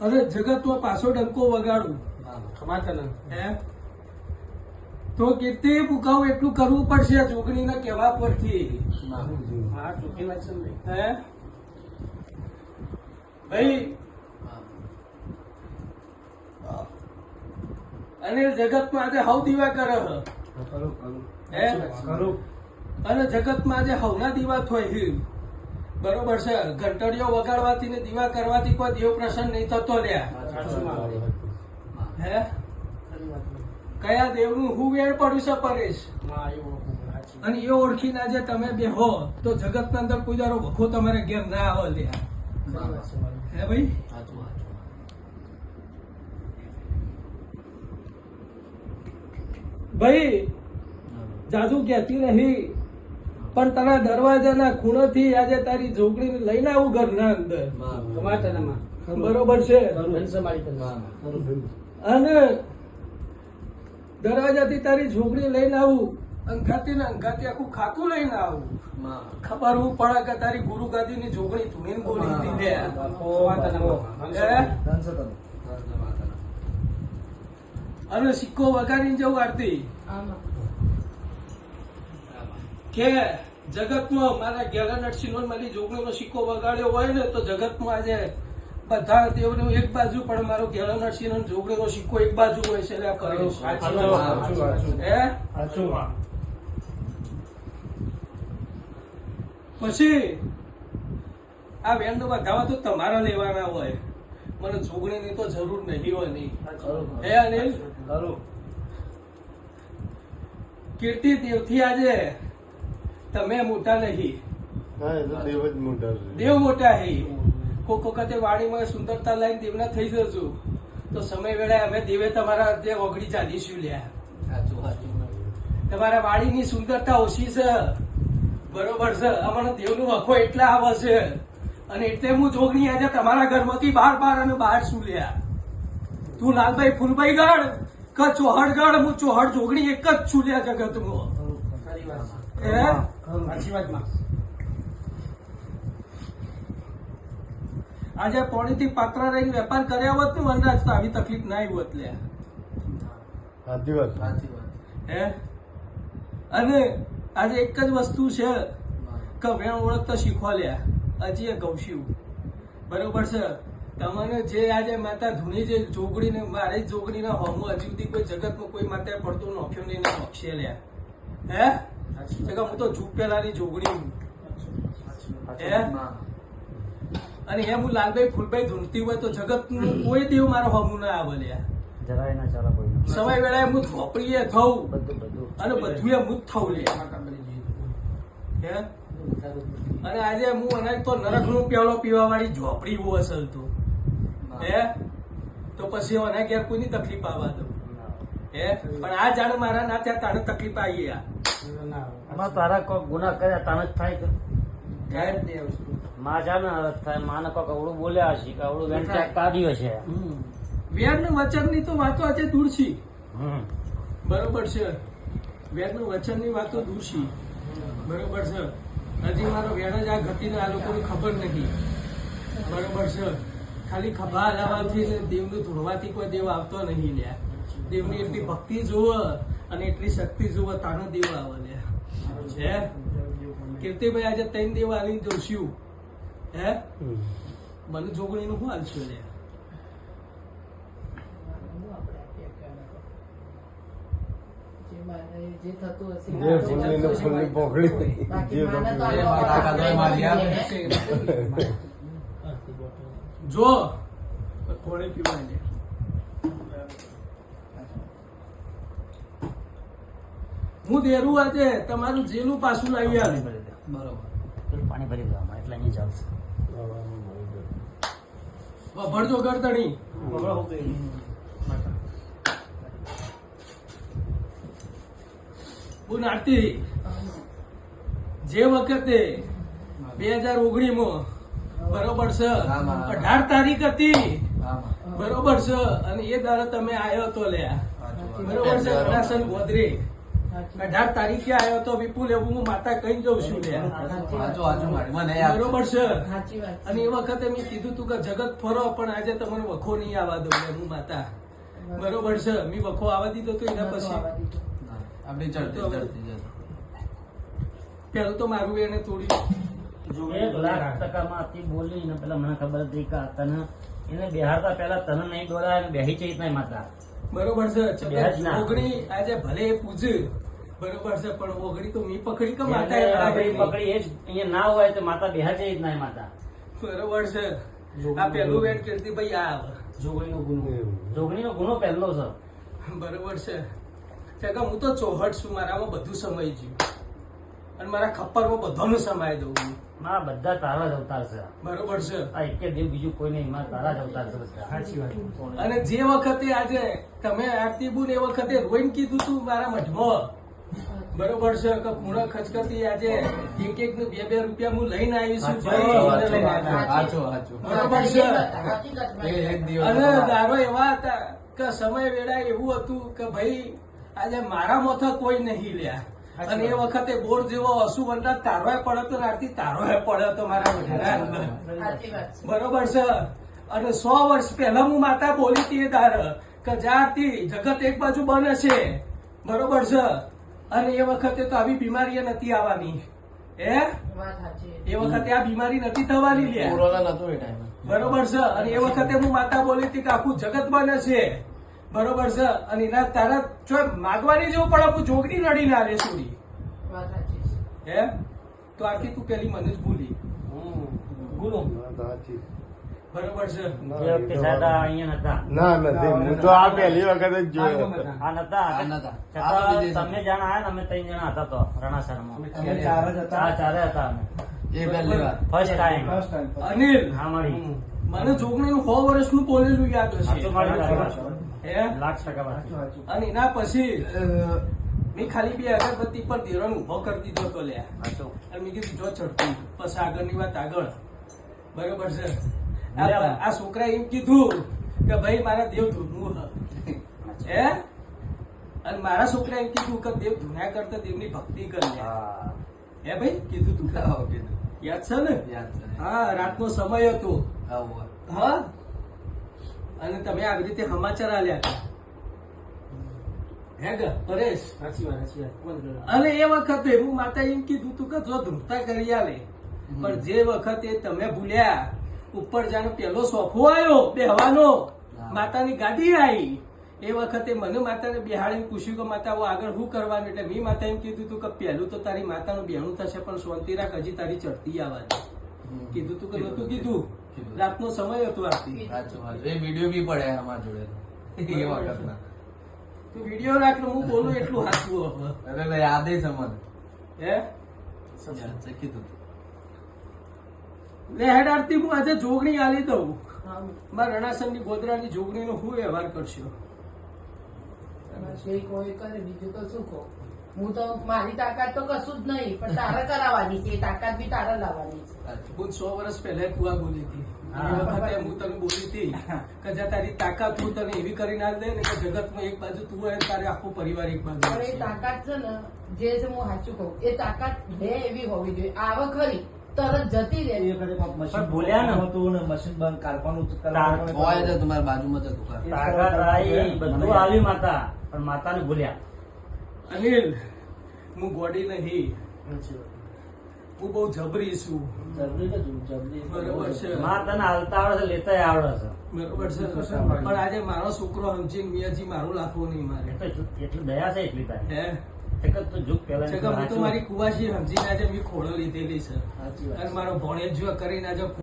અને તો પાછો ડંકો વગાડું ખમાતા ને હે? તો કેટલી પુકાવું એટલું કરવું પડશે જોગણીના કહેવા પરથી? હા ચોખ્ખી વાત છે હે? ભાઈ અને જગતમાં આજે હવ દીવા કરે હ. હે અને જગત જગતમાં આજે હવના દીવા થોય છે બરોબર છે. ઘંટડીઓ વગાડવાથી ને દીવા કરવાથી કોઈ દેવ પ્રસન્ન નહીં થતો લ્યા. હે? કયા દેવનું? હું વેર પડ્યું છે પરેશ. અને એ ઓળખીને જે તમે બે હો, તો જગતના અંદર દારો વખો તમારે ઘેર ના આવો લ્યા. હે ભાઈ? ભાઈ જાદુ કહેતી નહીં પણ તારા દરવાજાના ખૂણોથી આજે તારી જોગણીને લઈને આવું ઘરના અંદર. બરોબર છે. અને દરવાજાથી તારી ઝોપડી લઈને આવું અંખાતી ને અંખાતી આખું ખાતું લઈને આવું. ખબર હું પડે કે તારી ગુરુ ગાદીની ઝોપડી ધૂણીને બોલી ને અને સિક્કો વગાડી જવું આરતી. કે જગતમાં મારા ગેલા નરસિંહ મારી જોગણીનો સિક્કો વગાડ્યો હોય ને તો જગતમાં આજે બધા દેવનું એક બાજુ પણ મારો ગેલા નરસિંહ જોગણીનો સિક્કો એક બાજુ હોય છે. પછી આ વેન્ડ વધાવા તો તમારા લેવાના હોય. મને જોગણીની તો જરૂર નહીં હોય નહીં. હે અનિલ? કીર્તિ દેવથી આજે તમે મોટા નહીં. દેવ મોટા હે. કોક વખતે વાણીમાં સુંદરતા લાઈન દેવના થઈ જજો. તો સમય વેળા અમે દેવે તમારા જે ઓગળી ચાલીશું લ્યા. તમારા વાણીની સુંદરતા ઓછી છે. બરોબર છે. અમારા દેવનું વખો એટલા આવે છે. અને એટલે હું જોગણી આજે તમારા ઘરમાંથી બહાર બહાર અને બહાર શું લ્યા. તું લાલભાઈ ફૂલભાઈ ગઢ કે ચોહડ ગણ હું ચોહડ જોગણી એક જ છું લ્યા જગતમાં. ખરી વાત છે. હે ખરું. સાચી વાતમાં. આજે પોણીથી પાત્ર રહીને વેપાર કર્યા હોત ને વનરાજ તો આવી તકલીફ ના આવી હોત લ્યા હે? અને આજે એક જ વસ્તુ છે કે વેણ ઓળખતા શીખવા લ્યા હજી એ ગૌશિવ. બરોબર છે? તમને જે આજે માતા ધૂણી જે જોગડીને મારે જોગડીના હોમો હજી સુધી કોઈ જગતમાં કોઈ માતા પડતો નોખ્યો નહીં ને નોખશે લ્યા હે? તો કે હું તો જૂપ પહેલાની જોગડી હું. અને એમ હું લાલભાઈ ફૂલભાઈ ધૂંઢતી હોય તો જગતનું કોઈ દેવ મારો હમું ના આવે લ્યા જરાય ના ચાલે કોઈ. સમય વેળાએ હું ઝોપડીએ થઉં. બધું બધું. અને બધું એ હું થઉં જઈ. હે? અને આજે હું અને તો નરકનું પેલો પીવા વાળી ઝોપડી હું અસલ તો. હે? તો પછી મને ઘેર કોઈની તકલીફ આવવા દઉં. હે? પણ આ જાણ મારા ના ત્યાં તારે તકલીફ આવી યાર ના તારા કોક ગુના કર્યા તાને જ થાય જ નહીં વસ્તુ. માં જાને હાલત થાય માને કોક અવળું બોલ્યા હશે કે અવળું વેણ કાઢ્યું હશે. વેર ને વચનની તો વાતો આજે દૂર છે. બરોબર છે. વેરનું વચનની વાતો દૂર છે. બરોબર છે. હજી મારો વેર જ આ ગતિને આ લોકોને ખબર નથી. બરોબર છે. ખાલી ખભા હલાવવાથી ને દેવનું ધૂળવાથી કોઈ દેવ આવતો નહીં લ્યા. દેવની એટલી ભક્તિ જુઓ અને એટલી શક્તિ જુઓ તાનો દેવ આવે લ્યા છે? કીર્તિભાઈ આજે ત્રણ દેવ આવીને જોશ્યું હે? મને જોગણીનું શું હાલ છે લ્યા? જે થતું હશે જે ફૂલની ને ફૂલની પોકળી બાકી જે માને તો પોકળી. આ તાકાત હોય મારી આ. જો થોડે પીવાય લે હું દેરું આજે તમારું જેલું પાછું લાવી આવે ભરી પાણી ભરી દો એટલે અહીં ચાલશે ભરજો ગરદણી બગડો હોતો એ. માતા. હું નાતી જે વખતે બે હજાર ઓગણીસમાં બરોબર છે અઢાર તારીખ હતી. બરોબર છે અને એ દાડે તમે આવ્યો તો લ્યા. બરોબર છે ઘણાસન ગોદરે અઢાર તારીખે આવ્યો તો વિપુલ એવું હું માતા કઈ જઉં છું. બરોબર છે. અને એ વખતે મેં કીધું તું કે જગત ફરો પણ આજે તમને વખો નહીં આવવા દઉં હું માતા. બરોબર. છે. મેં વખો આવવા દીધો તો એના પછી આપણે ચડતી ચડતી જશે. પેલું તો મારું એને તોડ્યું એક લાખ બોલી ને પેલા મને ખબર હતી કે તને એને બેહાડતા પેલા તને નહીં બોલાય ને બેહી ચઈ નહીં માતા. બરોબર છે. ઓગણી આજે ભલે એ પૂજે બરોબર છે પણ ઓગણી તો મી પકડી કે માતા પકડી. એ જ અહીંયા ના હોય તો માતા બેહા જ ના માતા. બરોબર છે. આ પેલું વેટ કરતી ભાઈ આ આવે. જોગણીનો ગુનો. જોગણીનો ગુનો પહેલો છે. બરોબર છે. કાકા હું તો ચોહટ છું મારામાં બધું સમાઈ ગયું. અને મારા ખપ્પરમાં બધાનું સમાઈ દઉં છું. મારા બધા તારા જ અવતાર છે. બરોબર છે. આ એક દેવ બીજું કોઈ નહીં મારા તારા જ અવતાર છે સાચી વાત. અને જે વખતે આજે તમે આરતી બુન એ વખતે રોઈન કીધું તું મારા મઢમાં. બરોબર છે કે ખૂણા ખચકતી આજે એક એક ને બે બે રૂપિયા હું લઈને આવી છું. બરોબર છે. અને દારો એવા હતા કે સમય વેળા એવું હતું કે ભાઈ આજે મારા મોથા કોઈ નહીં લ્યા અને એ વખતે બોર જેવો અસુ વંટા તારોય પડ્યો તો આરતી તારોય પડ્યો તો મારા. બરોબર છે? અને સો વર્ષ પહેલા હું માતા બોલી હતી એ તાર કે જ્યારથી જગત એક બાજુ બને છે. બરોબર છે? અને એ વખતે તો આવી બીમારી નથી આવવાની. હે? એ વખતે આ બીમારી નથી થવાની લ્યા. કોરોના નતો એ ટાઈમે. બરોબર છે? અને એ વખતે હું માતા બોલી હતી કે આખું જગત બને છે. બરોબર છે? અને એના તારા જો માગવાની જેવું પણ આપણું જોગડી નડી ના રે છોડી. છે. હે? તો આરતી તું પેલી મને જ ભૂલી. ભૂલો. બરોબર છે? એ વખતે સાદા અહીંયા નતા. ના નથી. હું તો આ પહેલી વખત જ જોયો આ નતા. આ નતા. આ તો છતાં વિદેશી. તમે જાણ આયા ને અમે ત્રણ જણા હતા તો રણાસરમાં. ચાર. જ ચાર ચારે હતા અમે. એ પહેલી વાર. First time Anil. હા મળી. મને જોગણીનું વર્ષનું બોલેલું યાદ હશે. હે લાખ ટકા વાત અને એના પછી મેં ખાલી બે અગરબત્તી પર ધીરણ ઊભો કરી દીધો તો લ્યા અને મેં કીધું જો ચડતું પછી આગળની વાત આગળ. બરોબર છે? આ છોકરા એમ કીધું કે ભાઈ મારા દેવ ધૂનવું હ. હે? અને મારા છોકરા એમ કીધું કે દેવ ધૂના કરતા દેવની ભક્તિ કરી લે. હા. હે ભાઈ? કીધું તું. કીધું. યાદ છે ને? યાદ છે. હા રાતનો સમય હતો. આવો. હા? અને તમે આવી રીતે સમાચાર આલ્યા હતા. હે ગ પરેશ? સાચી વાત, સાચી વાત. અને એ વખતે હું માતા એમ કીધું તું કે જો ધૂમતા કરી આલે. પણ જે વખતે તમે ભૂલ્યા ઉપર જાણે પેલો સોફો આવ્યો બેહવાનો. માતાની ગાડી આવી. એ વખતે મને માતાને બેહાડીને પૂછ્યું કે માતા હું આગળ શું કરવાનું? એટલે મેં માતા એમ કીધું તું કે પહેલું તો તારી માતાનું બેહણું થશે પણ શાંતિ રાખ હજી તારી ચડતી આવવા કીધું તું કે નતું કીધું. રાતનો સમય હતો આરતી. એ વીડિયો બી પડે અમારા જોડે એ વખતના. તું વીડિયો રાખ હું બોલું એટલું હાચવું અરે લે, યાદે છે મને. હે યાદ કીધું. લે હેડ આરતી હું આજે જોગણી આલી દઉં. મારા રણાસરની ગોદરાની જોગણીનો હું વ્યવહાર કરશો કોઈ કરે બીજું તો શું કહું હું તો મારી તાકાત તો કશું જ નહીં પણ તારે કરાવવાની છે તાકાત બી તારે લાવવાની છે. હું સો વર્ષ પહેલા તું આ બોલી હતી. વખતે હું તને બોલી હતી કે જ્યાં તારી તાકાત હું તને એવી કરી ના દે ને કે જગતમાં એક બાજુ તું હોય તારે આખો પરિવાર એક બાજુ એ તાકાત છે ને જે છે હું સાચું કહું એ તાકાત બે એવી હોવી જોઈએ. આવક ખરી તરત જતી રહે પણ બોલ્યા ને. તાર- હોય તો તમારા બાજુમાં જ હતું તાકાત આવી બધું આવ્યું માતા પણ માતાને ભૂલ્યા. અનિલ હું ગોડી નહીં. હું બહુ જબરી છું. બરોબર છે. માં તને હાલતા આવડે છે લેતા આવડે છે. બરોબર છે. પણ આજે મારો છોકરો સમજીને મિયાજી મારું લાખવું નહીં મારે. એટલી દયા છે એટલી તારી? હે? મારી કુવાસી સમજીને આજે મેં ખોળો લીધેલી છે. અને મારો ભણેજ જો કરીને આજે